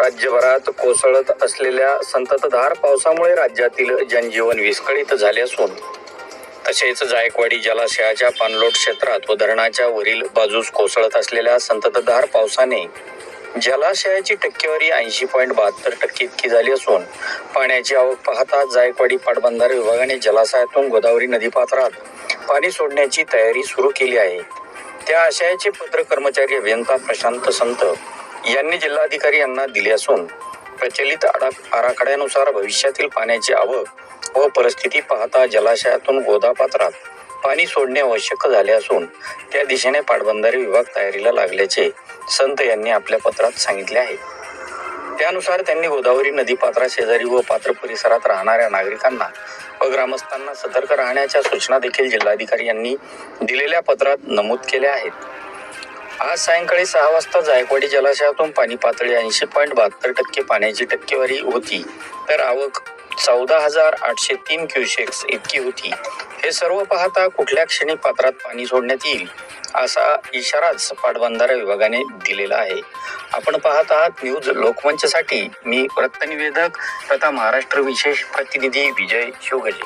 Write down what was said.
राज्यभरात कोसळत असलेल्या संततधार पावसामुळे राज्यातील जनजीवन विस्कळीत झाले असून तसेच जायकवाडी जलाशयाच्या पाणलोट क्षेत्रात व धरणाच्या वरील बाजूस कोसळत असलेल्या संततधार पावसाने जलाशयाची टक्केवारी ऐंशी पॉईंट बहात्तर टक्के इतकी झाली असून पाण्याची आवक पाहता जायकवाडी पाटबंधारे विभागाने जलाशयातून गोदावरी नदीपात्रात पाणी सोडण्याची तयारी सुरू केली आहे. त्या आशयाचे पत्र कर्मचारी अभियंता प्रशांत संत यांनी जिल्हाधिकारी यांना दिले असून प्रचलित आडा- आराखड्यानुसार भविष्यातील पाण्याची आवक व परिस्थिती पाहता जलाशयातून गोदापात्रात पाणी सोडणे आवश्यक झाले असून त्या दिशेने पाटबंधारे विभाग तयारीला लागल्याचे संत यांनी आपल्या पत्रात सांगितले आहे. त्यानुसार त्यांनी गोदावरी नदीपात्रा शेजारी व पात्र परिसरात राहणाऱ्या नागरिकांना व ग्रामस्थांना सतर्क राहण्याच्या सूचना देखील जिल्हाधिकारी यांनी दिलेल्या पत्रात नमूद केल्या आहेत. आज सायंकाळी सहा वाजता जायकवाडी जलाशयातून पाणी पातळी ऐंशी पॉईंट बहात्तर टक्के पाण्याची टक्केवारी होती. तर आवक चौदा हजार आठशे तीन क्युसेक्स इतकी होती. हे सर्व पाहता कुठल्या क्षणी पात्रात पाणी सोडण्यात येईल? असा इशाराच पाटबंधारा विभागाने दिलेला आहे. आपण पाहत आहात न्यूज लोकमंचसाठी. मी वृत्तनिवेदक तथा महाराष्ट्र विशेष प्रतिनिधी विजय शिवगजे.